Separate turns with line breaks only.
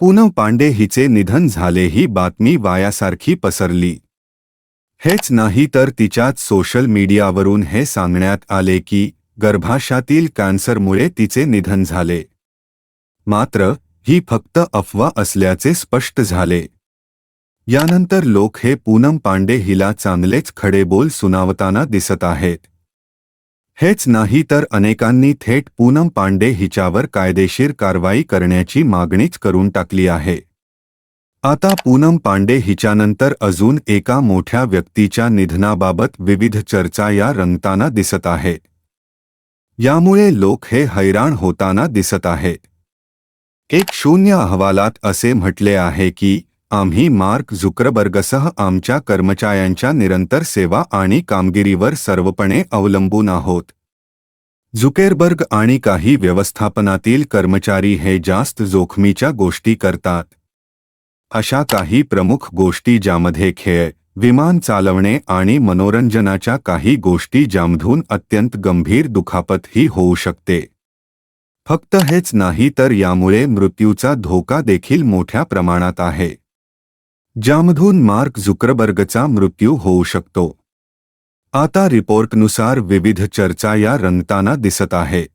पूनम पांडे हिचे निधन झाले ही बातमी वायासारखी पसरली. हेच नाही तर तिच्यात सोशल मीडियावरून हे सांगण्यात आले की गर्भाशयातील कॅन्सरमुळे तिचे निधन झाले. मात्र ही फक्त अफवा असल्याचे स्पष्ट झाले. यानंतर लोक हे पूनम पांडे हिला चांगलेच खडेबोल सुनावताना दिसत आहेत. हेच नाही तर अनेकांनी थेट पूनम पांडे हिच्यावर कायदेशीर कारवाई करण्याची मागणीच करून टाकली आहे. आता पूनम पांडे हिच्यानंतर अजून एका मोठ्या व्यक्तीच्या निधनाबाबत विविध चर्चा या रंगताना दिसत आहे. यामुळे लोक हे हैराण होताना दिसत आहे. एक शून्य अहवालात असे म्हटले आहे की आम्ही मार्क झुक्रबर्गसह आमच्या कर्मचाऱ्यांच्या निरंतर सेवा आणि कामगिरीवर सर्वपणे अवलंबून आहोत. झुकेरबर्ग आणि काही व्यवस्थापनातील कर्मचारी हे जास्त जोखमीच्या गोष्टी करतात. अशा काही प्रमुख गोष्टी ज्यामध्ये खेळ विमान चालवणे आणि मनोरंजनाच्या काही गोष्टी ज्यामधून अत्यंत गंभीर दुखापत ही होऊ शकते. फक्त हेच नाही तर यामुळे मृत्यूचा धोका देखील मोठ्या प्रमाणात आहे. ज्यामधून मार्क झुकरबर्गचा मृत्यू होऊ शकतो. आता रिपोर्टनुसार विविध चर्चा या रंगताना दिसत आहेत